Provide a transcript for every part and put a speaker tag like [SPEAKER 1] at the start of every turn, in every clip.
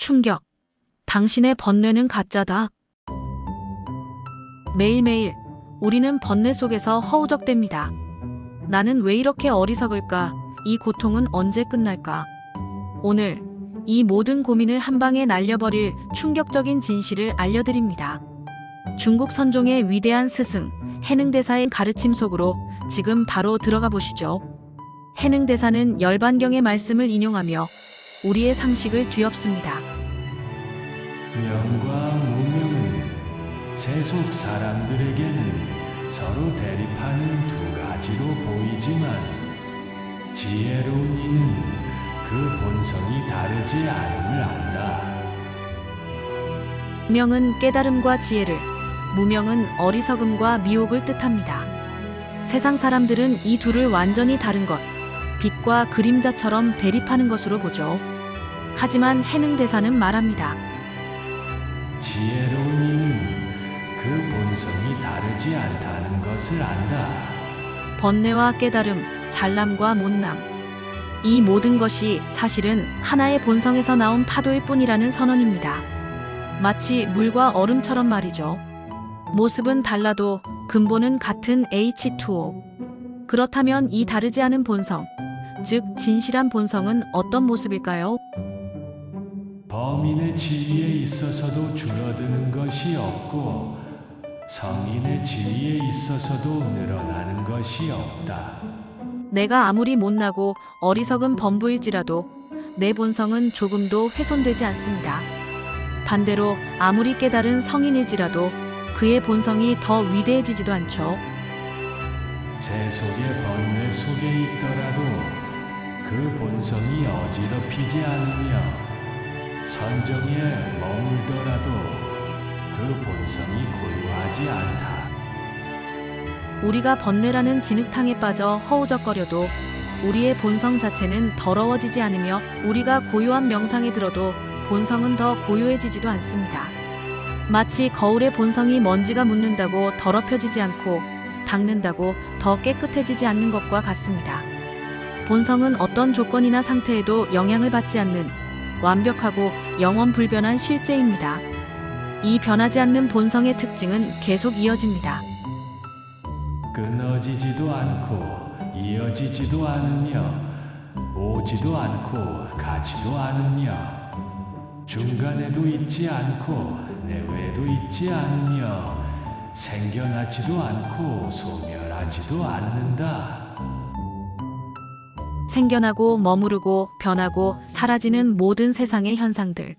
[SPEAKER 1] 충격. 당신의 번뇌는 가짜다. 매일매일 우리는 번뇌 속에서 허우적댑니다. 나는 왜 이렇게 어리석을까? 이 고통은 언제 끝날까? 오늘 이 모든 고민을 한 방에 날려버릴 충격적인 진실을 알려드립니다. 중국 선종의 위대한 스승 해능대사의 가르침 속으로 지금 바로 들어가 보시죠. 해능대사는 열반경의 말씀을 인용하며 우리의 상식을 뒤엎습니다.
[SPEAKER 2] 명과 무명은 세속 사람들에게는 서로 대립하는 두 가지로 보이지만 지혜로운 이는 그 본성이 다르지 않음을 안다.
[SPEAKER 1] 명은 깨달음과 지혜를, 무명은 어리석음과 미혹을 뜻합니다. 세상 사람들은 이 둘을 완전히 다른 것, 빛과 그림자처럼 대립하는 것으로 보죠. 하지만 해능 대사는 말합니다.
[SPEAKER 2] 지혜로운 이는 그 본성이 다르지 않다는 것을 안다.
[SPEAKER 1] 번뇌와 깨달음, 잘남과 못남. 이 모든 것이 사실은 하나의 본성에서 나온 파도일 뿐이라는 선언입니다. 마치 물과 얼음처럼 말이죠. 모습은 달라도 근본은 같은 H2O. 그렇다면 이 다르지 않은 본성, 즉 진실한 본성은 어떤 모습일까요?
[SPEAKER 2] 범인의 지위에 있어서도 줄어드는 것이 없고 성인의 지위에 있어서도 늘어나는 것이 없다.
[SPEAKER 1] 내가 아무리 못나고 어리석은 범부일지라도 내 본성은 조금도 훼손되지 않습니다. 반대로 아무리 깨달은 성인일지라도 그의 본성이 더 위대해지지도 않죠.
[SPEAKER 2] 세속의 번뇌 속에 있더라도 그 본성이 어지럽히지 않으며 선정에 머물더라도 그 본성이 고요하지 않다.
[SPEAKER 1] 우리가 번뇌라는 진흙탕에 빠져 허우적거려도 우리의 본성 자체는 더러워지지 않으며 우리가 고요한 명상에 들어도 본성은 더 고요해지지도 않습니다. 마치 거울의 본성이 먼지가 묻는다고 더럽혀지지 않고 닦는다고 더 깨끗해지지 않는 것과 같습니다. 본성은 어떤 조건이나 상태에도 영향을 받지 않는 완벽하고 영원 불변한 실제입니다. 이 변하지 않는 본성의 특징은 계속 이어집니다.
[SPEAKER 2] 끊어지지도 않고 이어지지도 않으며 오지도 않고 가지도 않으며 중간에도 있지 않고 내외에도 있지 않으며 생겨나지도 않고 소멸하지도 않는다.
[SPEAKER 1] 생겨나고 머무르고 변하고 사라지는 모든 세상의 현상들.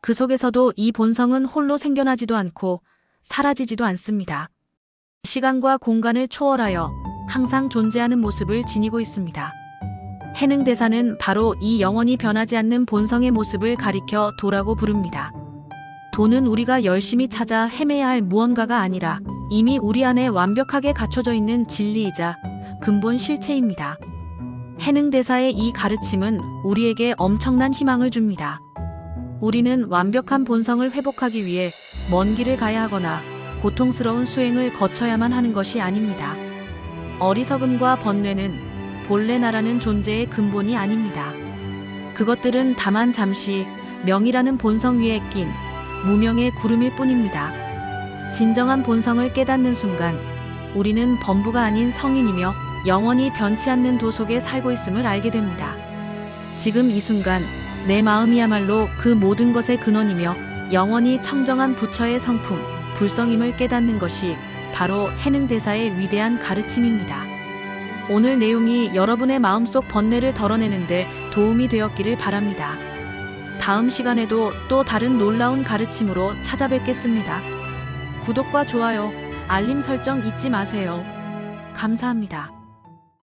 [SPEAKER 1] 그 속에서도 이 본성은 홀로 생겨나지도 않고 사라지지도 않습니다. 시간과 공간을 초월하여 항상 존재하는 모습을 지니고 있습니다. 해능 대사는 바로 이 영원히 변하지 않는 본성의 모습을 가리켜 도라고 부릅니다. 도는 우리가 열심히 찾아 헤매야 할 무언가가 아니라 이미 우리 안에 완벽하게 갖춰져 있는 진리이자 근본 실체입니다. 해능 대사의 이 가르침은 우리에게 엄청난 희망을 줍니다. 우리는 완벽한 본성을 회복하기 위해 먼 길을 가야 하거나 고통스러운 수행을 거쳐야만 하는 것이 아닙니다. 어리석음과 번뇌는 본래 나라는 존재의 근본이 아닙니다. 그것들은 다만 잠시 명이라는 본성 위에 낀 무명의 구름일 뿐입니다. 진정한 본성을 깨닫는 순간 우리는 범부가 아닌 성인이며 영원히 변치 않는 도 속에 살고 있음을 알게 됩니다. 지금 이 순간 내 마음이야말로 그 모든 것의 근원이며 영원히 청정한 부처의 성품, 불성임을 깨닫는 것이 바로 해능 대사의 위대한 가르침입니다. 오늘 내용이 여러분의 마음속 번뇌를 덜어내는데 도움이 되었기를 바랍니다. 다음 시간에도 또 다른 놀라운 가르침으로 찾아뵙겠습니다. 구독과 좋아요, 알림 설정 잊지 마세요. 감사합니다.